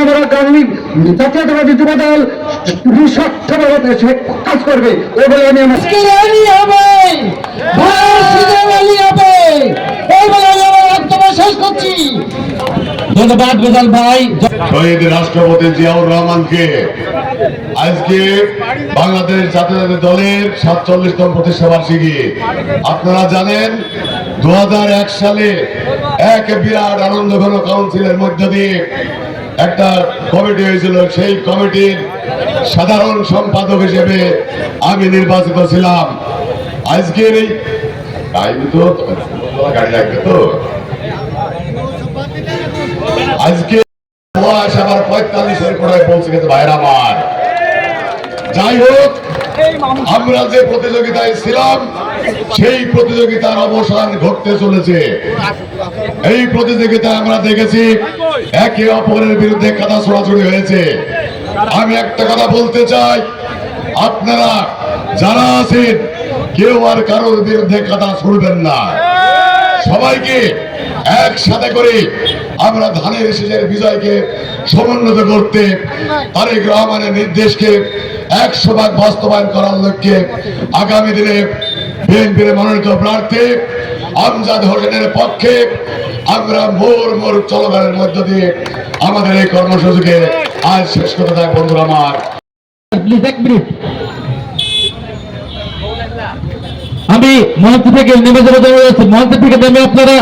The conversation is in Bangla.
আমরা গান্ধী জাতীয়তাবাদী যুব দল নিঃস্বার্থভাবে কাজ করবে। এ বলে আমি আমার আজকে র্যালি হবে। ভারতীয় র্যালি হবে। এই বলে আমি আমার বক্তব্য শেষ করছি। ধন্যবাদ বেজাল ভাই। শহীদ রাষ্ট্রপতি জিয়াউর রহমানকে। আজকে বাংলাদেশ জাতীয়তাবাদী দলের সাতচল্লিশতম প্রতিষ্ঠা বার্ষিকী আপনারা জানেন দু হাজার এক সালে এক বিরাট আনন্দ ঘন কাউন্সিলের মধ্য দিয়ে একটা কমিটি হয়েছিল, সেই কমিটির সাধারণ সম্পাদক হিসেবে আমি নির্বাচিত ছিলাম। আজকের এই টাইম তো, গাড়ি লাগবে তো? আজকে আমার পঁয়তাল্লিশের পরে পৌঁছে গেছে ভাইয়ের আমার। যাই হোক, আমরা যে প্রতিযোগিতায় ছিলাম, সেই প্রতিযোগিতার অবসান ঘটতে চলেছে। এই প্রতিযোগিতায় আমরা দেখেছি একে অপরের বিরুদ্ধে কাদা ছোড়াছড়ি হয়েছে। আমি একটা কথা বলতে চাই। আপনারা যারা আছেন, কেউ আর কারোর বিরুদ্ধে কাদা ছুড়বেন না। সবাইকে একসাথে করে আমরা ধানের শেষের বিজয়কে সমুন্নত করতে তারেক রহমানের নির্দেশকে একশো ভাগ বাস্তবায়ন করার লক্ষ্যে আগামী দিনে বিএনপির মনোনীত প্রার্থী আমজাদ হোসেনের পক্ষে আমরা মোর মোর চলবারের মধ্য দিয়ে আমাদের এই কর্মসূচিকে আজ শেষ করে দেয় বন্ধুরা আমার আমি মঞ্চ থেকে নেমে যাব মঞ্চ থেকে নেমে আপনারা